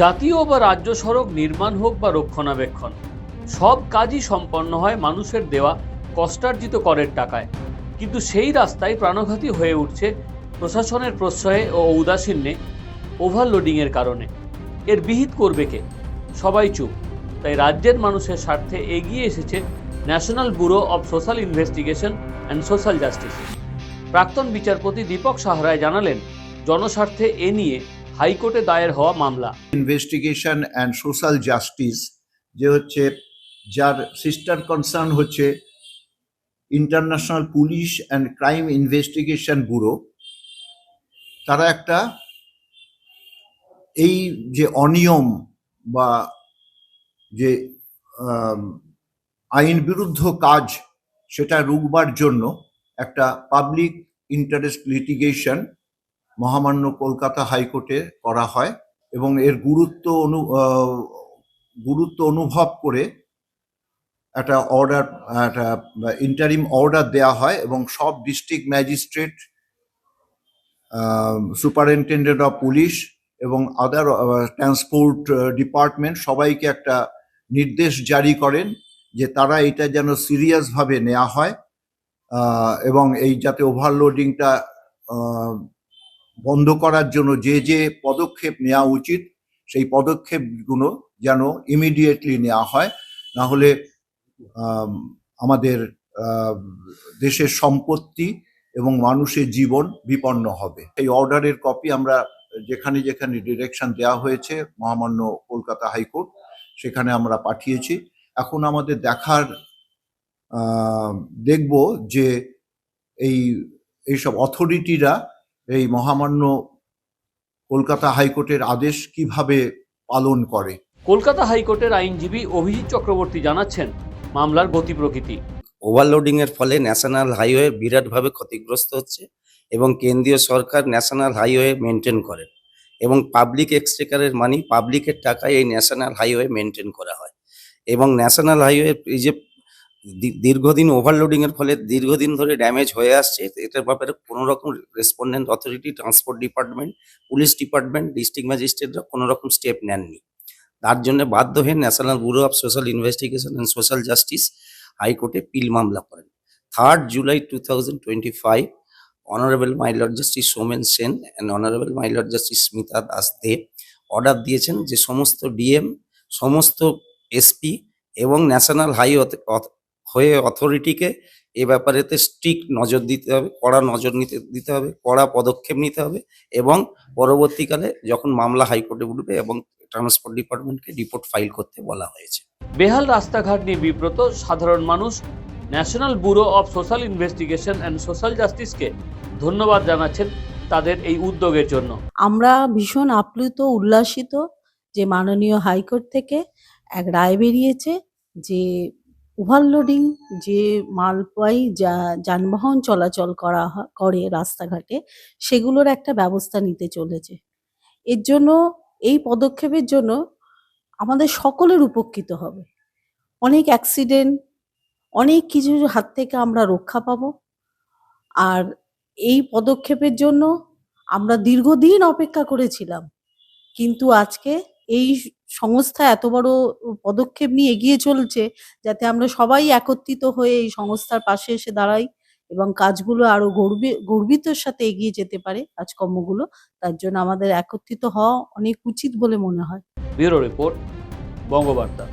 জাতীয় বা রাজ্য সড়ক নির্মাণ হোক বা রক্ষণাবেক্ষণ, সব কাজই সম্পন্ন হয় মানুষের দেওয়া কষ্টার্জিত করের টাকায়। কিন্তু সেই রাস্তায় প্রাণঘাতী হয়ে উঠছে প্রশাসনের প্রশ্রয়ে ও ঔদাসীন্যে ওভারলোডিংয়ের কারণে। এর বিহিত করবে কে? সবাই চুপ। তাই রাজ্যের মানুষের স্বার্থে এগিয়ে এসেছে national bureau of social investigation and social justice প্রাক্তন বিচারপতি দীপক সাহরায় জানালেন, জনস্বার্থে এ নিয়ে হাইকোর্টে দায়ের হওয়া মামলা। ইনভেস্টিগেশন অ্যান্ড সোশ্যাল জাস্টিস যে হচ্ছে যার সিস্টার কনসার্ন হচ্ছে international police and crime investigation bureau তারা একটা এই যে অনিয়ম বা যে আইন বিরুদ্ধ কাজ, সেটা রুখবার জন্য একটা পাবলিক ইন্টারেস্ট লিটিগেশন মহামান্য কলকাতা হাইকোর্টে করা হয় এবং এর গুরুত্ব অনু গুরুত্ব অনুভব করে একটা অর্ডার, একটা ইন্টারিম অর্ডার দেওয়া হয় এবং সব district magistrate superintendent of police এবং আদার ট্রান্সপোর্ট ডিপার্টমেন্ট সবাইকে একটা নির্দেশ জারি করেন যে তারা এটা যেন সিরিয়াসভাবে নেওয়া হয় এবং এই যাতে ওভারলোডিংটা বন্ধ করার জন্য যে যে পদক্ষেপ নেওয়া উচিত, সেই পদক্ষেপগুলো যেন ইমিডিয়েটলি নেওয়া হয়। না হলে আমাদের দেশের সম্পত্তি এবং মানুষের জীবন বিপন্ন হবে। এই অর্ডারের কপি আমরা যেখানে যেখানে ডিরেকশন দেওয়া হয়েছে, মহামান্য কলকাতা হাইকোর্ট, সেখানে আমরা পাঠিয়েছি। এখন আমাদের দেখার দেখব যে এই, এইসব অথরিটিরা এই মহামান্য কলকাতা হাইকোর্টের আদেশ কীভাবে পালন করে? কলকাতা হাইকোর্টের আইনজীবী অভিজিৎ চক্রবর্তী জানাচ্ছেন মামলার গতি প্রকৃতি। ওভারলোডিং এর ফলে ন্যাশনাল হাইওয়ে বিরাটভাবে ক্ষতিগ্রস্ত হচ্ছে এবং কেন্দ্রীয় সরকার ন্যাশনাল হাইওয়ে মেনটেন করেন এবং পাবলিক এক্সচেকারের মানি পাবলিকের টাকায় এই ন্যাশনাল হাইওয়ে মেনটেন করা হয় এবং ন্যাশনাল হাইওয়ে এই যে দীর্ঘদিন ওভারলোডিং এর ফলে দীর্ঘদিন ধরে ড্যামেজ হয়ে আসছে। এটার ব্যাপারে কোনো রকম respondent authority transport department police department district ম্যাজিস্ট্রেটরা কোনো রকম স্টেপ নেননি। তার জন্য বাধ্য হয়ে national bureau of social investigation and social justice হাইকোর্টে পিল মামলা করেন। Third July two thousand twenty five honourable justice Somen Sen and honourable my lord justice Smita Das De order দিয়েছেন যে সমস্ত ডিএম সমস্ত এসপি এবং ন্যাশনাল হাই হয়ে অথরিটিকে এ ব্যাপারেতে strict নজর দিতে হবে কড়া নজর নিতে দিতে হবে কড়া পদক্ষেপ নিতে হবে এবং পরবর্তীকালে যখন মামলা হাইকোর্টে উঠবে এবং ট্রান্সপোর্ট ডিপার্টমেন্টকে রিপোর্ট ফাইল করতে বলা হয়েছে। বেহাল রাস্তাঘাট নিয়ে বিব্রত সাধারণ মানুষ national bureau of social investigation and social জাস্টিসকে ধন্যবাদ জানাচ্ছেন তাদের এই উদ্যোগের জন্য। আমরা ভীষণ আপ্লুত উল্লাসিত যে মাননীয় হাইকোর্ট থেকে এক রায় বেরিয়েছে যে ওভারলোডিং যে মালবাহী যা যানবাহন চলাচল করা করে রাস্তাঘাটে, সেগুলোর একটা ব্যবস্থা নিতে চলেছে। এর জন্য, এই পদক্ষেপের জন্য আমাদের সকলের উপকৃত হবে। অনেক অ্যাক্সিডেন্ট, অনেক কিছুর হাত থেকে আমরা রক্ষা পাবো। আর এই পদক্ষেপের জন্য আমরা দীর্ঘদিন অপেক্ষা করেছিলাম। কিন্তু আজকে এই সংস্থা এত বড় পদক্ষেপ নিয়ে এগিয়ে চলছে যাতে আমরা সবাই একত্রিত হয়ে এই সংস্থার পাশে এসে দাঁড়াই এবং কাজগুলো আরও গর্বি, গর্বিতর সাথে এগিয়ে যেতে পারে কাজকর্মগুলো। তার জন্য আমাদের একত্রিত হওয়া অনেক উচিত বলে মনে হয়। Bureau report, Bangabarta.